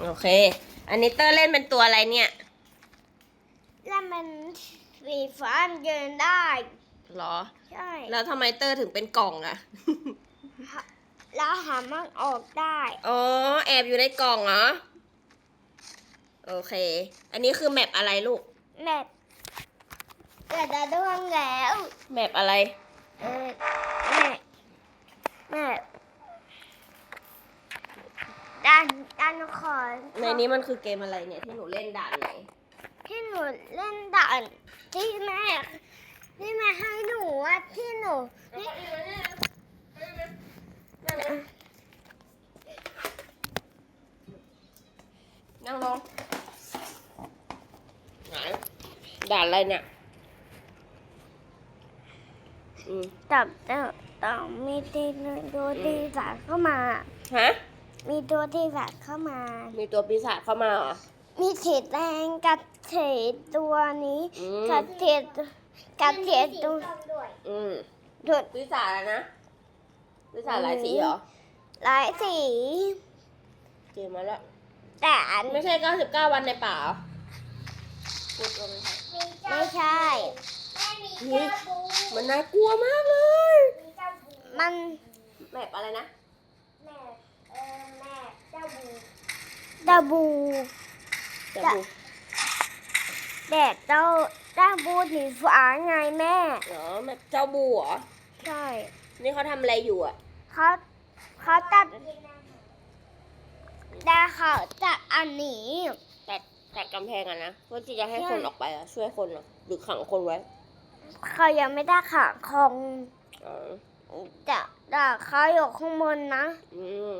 โอเค อันนี้เตอร์เล่นเป็นตัวอะไรเนี่ยแล้วมันสีฟ้าเดินได้หรอ ใช่แล้วทำไมเตอร์ถึงเป็นกล่องอะแล้วหามันออกได้อ๋อแอบอยู่ในกล่องเหรอโอเค อันนี้คือแมปอะไรลูก แมปแต่จะดวงแล้ว แมปอะไร เออแม่แม่ ด้านด้านขอในนี้มันคือเกมอะไรเนี่ยที่หนูเล่นด่านไหนที่หนูเล่นด่านที่แม่ที่แม่ให้หนูว่าที่หนูที่นั่งลงไหนด่านอะไรเนี่ยอืมจับเต่ต้องมีตีตัวตีสาดเข้ามาฮะ มีตัวตีสาดเข้ามา มีตัวปีศาจเข้ามาเหรอ มีเศษแดงกับเศษตัวนี้อืม กับเศษกับเศษตัวอืมตัวปีศาจอะนะปีศาจหลายสีเหรอหลายสีเกมมาแล้ว แต่อันไม่ใช่ 99 วันในป่าเหรอพูดว่าไม่ใช่ ไม่ใช่อุ๊ยมันน่ากลัวมากเลย มัน แมปอะไรนะ ดาบูจะจะบูแดดเจ้าดาบูสีฟ้าไงแม่ เหรอแมปเจ้าบูเหรอ ใช่ นี่เขาทำอะไรอยู่อะเขาเขาตัดแต่เขาตัดอันนี้ตัดตัดกำแพงอะนะเพื่อที่จะให้ใช่คนออกไปอะช่วยคนเหรอหรือขังคนไว้ เขายังไม่ได้ขาคงอ๋อแต่แต่เขาอยู่ข้างบนนะ อืม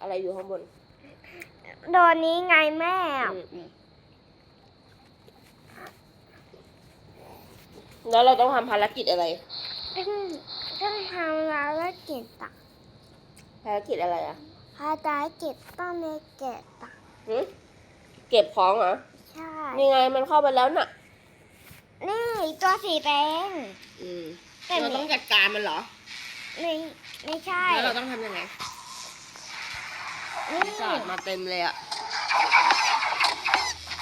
อะไรอยู่ข้างบนโดนนี้ไงแม่อืมอืมแล้วเราต้องทำภารกิจอะไร ต้องต้องทำแล้วก็เก็บตักภารกิจอะไรอะพาตาเก็บต้องมีเก็บตักหึเก็บของเหรอ ใช่ นี่ไงมันเข้าไปแล้วน่ะ นี่ตัวสีแดง อืมแต่เราต้องจัดการมันเหรอ ไม่ไม่ใช่ แล้วเราต้องทำยังไงนี่ ปีศาจมาเต็มเลยอะ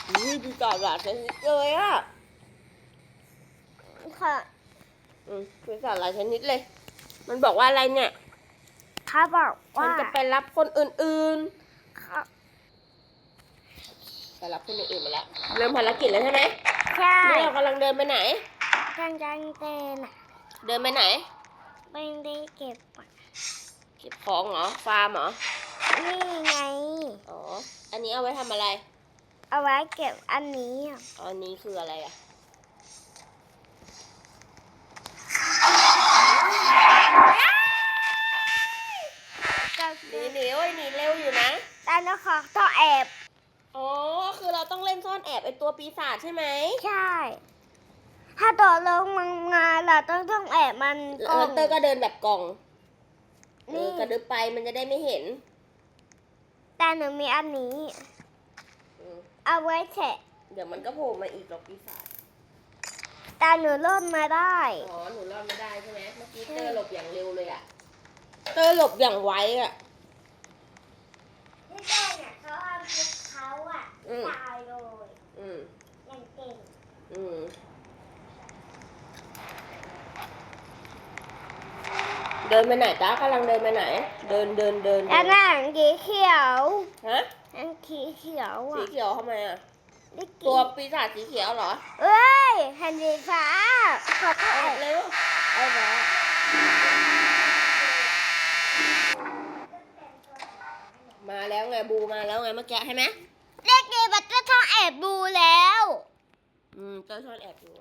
อุ้ยปีศาจหลายชนิดเลยอะค่ะอืมปีศาจหลายชนิดเลย มันบอกว่าอะไรเนี่ยเขาบอกฉัว่านจะไปรับคนอื่นเขาๆไปรับคนอื่นๆมาแล้วเริ่มภารกิจแล้วใช่ไหมใช่นี่เรากำลังเดินไปไหน จังจังเตนอะเดินไปไหน ไม่ได้เก็บอะเก็บของเหรอฟาร์มเหรอ นี่ไง อ๋อ อันนี้เอาไว้ทำอะไร เอาไว้เก็บอันนี้อะอ๋ออันนี้คืออะไรอะ ก็หนีหนีโอ้ยหนีเร็วอยู่นะแต่แล้วขอต้องแอบ อ๋อ คือเราต้องเล่นซ่อนแอบไอตัวปีศาจใช่ไหมใช่ ถ้าตัวลงมังมาเราต้องต้องแอบมันเออเตอร์ก็เดินแบบกล่องเอนี่อกระดึบไปมันจะได้ไม่เห็น แต่หนูมีอันนี้ อืมเอาไว้แฉะเดี๋ยวมันก็โผล่มาอีกหรอกปีศาจแต่หนูรอดมาได้ อ๋อ หนูรอดไม่ได้ใช่ไหมเมื่อกี้เตอร์หลบอย่างเร็วเลยอะเตอร์หลบอย่างไวอะที่ได้เนี่ยเขาเอาพวกเขาอะอืม ตายเลย อืม อย่างเก่ง อืม เดินไปไหนจ้ากำลังเดินไปไหน เดินเดินเดินแล้วหนังสีเขียวฮะหนังสีเขียวสีอะเขียวทำไมอะได้กินตัวปีศาจสีเขียวเหรอเอ้ยแผ่นสีฟ้าขอโทเอาษเร็วเอาแล้วมาแล้วไงบูมาแล้วไงเมื่อกี้ใช่ไหมเด็กดีบัตเตอร์ท้องแอบบูแล้ว อืมเจ้าชอนแอบอยู่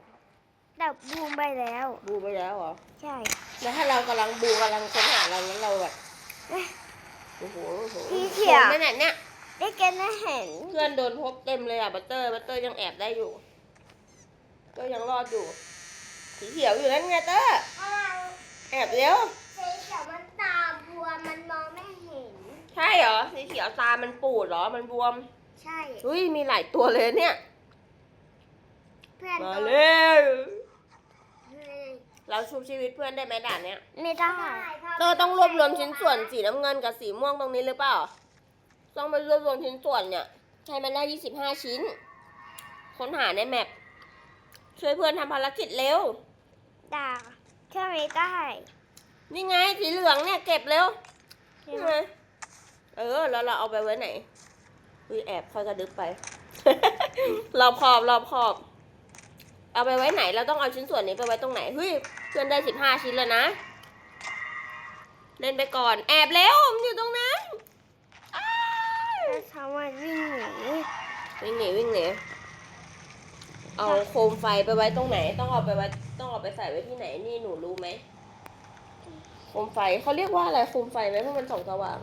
แต่บูมไปแล้ว บูไปแล้วเหรอ ใช่ แล้วถ้าเรากำลังบูกำลังค้นหาเราแล้วเราแบบเอ๊ะโอ้โหโอ้โหสีเขียวไม่ไหนเนี่ย ได้แกน่าเห็นเพื่อนโดนพบเต็มเลยอะบัตเตอร์ บัตเตอร์ยังแอบได้อยู่ ก็ยังรอดอยู่ สีเขียวอยู่นั่นไงเตอร์ แอบเร็ว สีเขียวมันตาบวมมันมองไม่เห็น ใช่เหรอ สีเขียวตามันปูดเหรอ มันบวม ใช่ อุ้ยมีหลายตัวเลยเนี่ย เพื่อนมาโดน เร็ว เราชุบชีวิตเพื่อนได้ไหมด่านเนี้ยไม่ได้เตอร์ต้องรวบรวมชิ้นส่วนสีน้ำเงินกับสีม่วงตรงนี้หรือเปล่า ต้องไปรวบรวมชิ้นส่วนเนี่ยให้มันได้ยี่สิบห้าชิ้น ค้นหาในแมปช่วยเพื่อนทำภารกิจเร็วดาเครื่องนี้ได้ นี่ไงสีเหลืองเนี่ยเก็บเร็วนี่ไงเออ แล้วเราเอาไปไว้ไหนอุ้ยแอบค่อยกระดึบไป รอบขอบรอบขอบ เอาไปไว้ไหนเราต้องเอาชิ้นส่วนนี้ไปไว้ตรงไหนเฮ้ยเพื่อนได้สิบห้าชิ้นแล้วนะ เล่นไปก่อน แอบเร็วมันอยู่ตรงนั้นอ้ายแล้วทำไมวิ่งหนีวิ่งหนีวิ่งหนีเอาโคมไฟไปไว้ตรงไหน ต้องเอาไปไว้ต้องเอาไปใส่ไว้ที่ไหนนี่หนูรู้ไหมโคมไฟเขาเรียกว่าอะไรโคมไฟไหมเพราะมันส่องสว่าง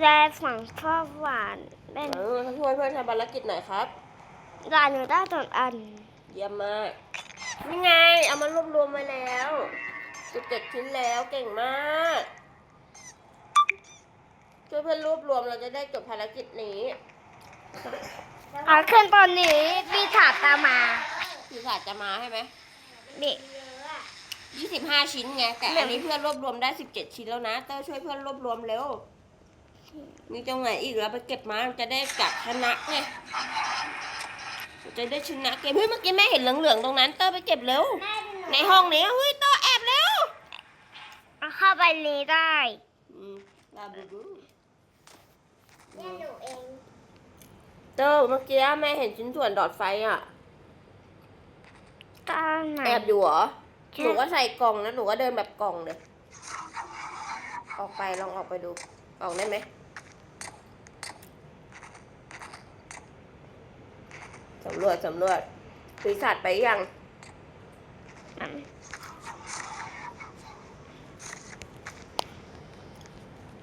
แรฝั่งชอบหวานเล่นเออช่วยเพื่อนทำภารกิจหน่อยครับ ดาหนูได้ตอนอัน เยี่ยมมากนี่ไง เอามารวบรวมไว้แล้วสิบเจ็ดชิ้นแล้วเก่งมากช่วยเพื่อนรวบรวมเราจะได้จบภารกิจนี้ เอาขึ้นตอนนี้ปีศาจตามมาพี่ศาสตร์จะมาใช่ไหมนี่ยี่สิบห้าชิ้นไง แต่อันนี้เพื่อนรวบรวมได้สิบเจ็ดชิ้นแล้วนะ เต้าช่วยเพื่อนรวบรวมเร็ว มีตรงไหนอีกเราไปเก็บมาจะได้จับชนะไง จะได้ชนะเกมเฮ้ยเมื่อกี้แม่เห็นเหลืองๆตรงนั้นเต้าไปเก็บเร็ว ในห้องนี้เฮ้ยเต้าแอบเร็วเอาเข้าไปนี้ได้อืมลาบูบูแม่หนูเองเต้าเมื่อกี้แม่เห็นชิ้นส่วนดอดไฟอะตอนไหนแอบอยู่เหรอใช่หนูก็ใส่กล่องนะหนูก็เดินแบบกล่องเลยออกไปลองออกไปดูออกได้ไหมำรวจสำรวจปีศาจไปยัง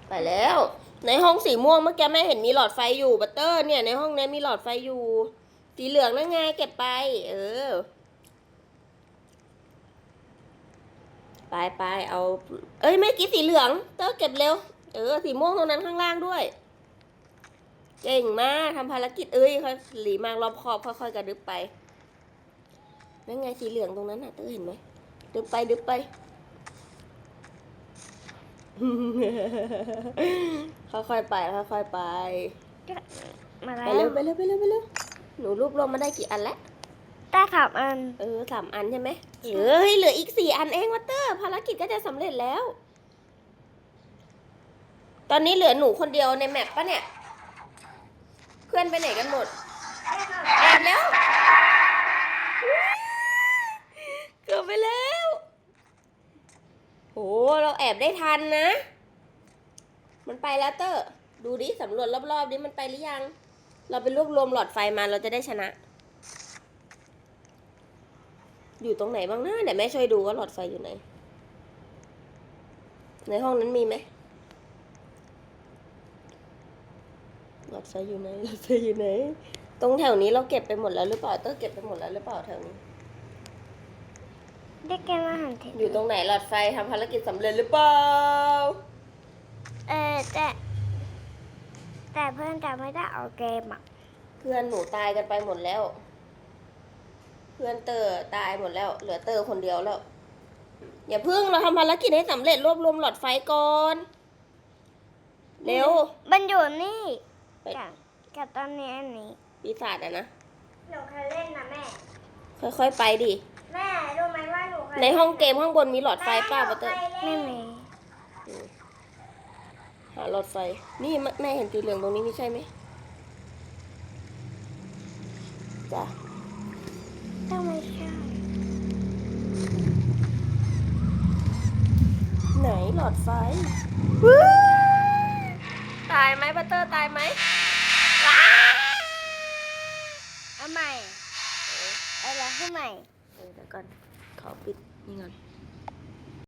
ไปแล้ว ในห้องสีม่วงเมื่อกี้แม่เห็นมีหลอดไฟอยู่บัตเตอร์เนี่ยในห้องนี้มีหลอดไฟอยู่ สีเหลืองนั่นไงเก็บไป เออ ไปไปเอา เอ้ยไม่กี้สีเหลือง เตอร์เก็บเร็ว เออ สีม่วงตรงนั้นข้างล่างด้วย เก่งมากทำภารกิจเอ้ยค่อยหลีมากรอบคอบค่อยๆกระดึบไปนั่นไงสีเหลืองตรงนั้นน่ะเตอร์เห็นไหมดึบไปดึบไปค่อยๆไปค่อยๆไปมาไปแล้เร็ววไปเร็วไปเร็วไปเร็วหนูรวบรวมมาได้กี่อันแล้วได้สามอัน เออสามอันใช่ไหมเอ้ยเหลืออีกสี่อันเองวัตเตอร์ภารกิจก็จะสำเร็จแล้ว ตอนนี้เหลือหนูคนเดียวในแมปปะเนี่ย เพื่อนไปไหนกันหมด แอบแล้วเกือบไปแล้วโอ้เราแอบได้ทันนะ มันไปแล้วเตอร์ ดูดิสำรวจรอบๆดิมันไปหรือยัง เราไปรวบรวมหลอดไฟมาเราจะได้ชนะ อยู่ตรงไหนบ้างนะเดี๋ยวแม่ช่วยดูว่าหลอดไฟอยู่ไหน ในห้องนั้นมีไหม หลอดไฟอยู่ไหนหลอดไฟอยู่ไหน ตรงแถวนี้เราเก็บไปหมดแล้วหรือเปล่าเต้อเก็บไปหมดแล้วหรือเปล่าแถวนี้ ได้เกมอาหารเทอยู่ตรงไหนหลอดไฟทำภารกิจสำเร็จหรือเปล่า เออแต่ แต่เพื่อนจะไม่ได้เอาเกมอะเพื่อนหนูตายกันไปหมดแล้ว เพื่อนเตอร์ตายหมดแล้ว เหลือเตอร์คนเดียวแล้ว อย่าพึ่งเราทำภารกิจให้สำเร็จรวบรวมหลอดไฟก่อน เร็ว มันอยู่นี่ ไปกับกับตอนนี้อันนี้ปีศาจอะนะ หนูเคยเล่นนะแม่ ค่อยๆไปดิ แม่รู้ไหมว่าหนูเคยในห้องเกมข้างบนมีหลอดไฟป้าบัตเตอร์ไม่มีหาหลอดไฟ นี่แม่แม่เห็นสีเหลืองตรงนี้ไม่ใช่ไหมจ้ะต้องไม่ใช่ไหนหลอดไฟ ตายไหมบัตเตอร์ตายไหมว้าเอาใหม่ เอาแล้วขึ้นใหม่เออเดี๋ยวก่อน ขอปิดนี่ก่อน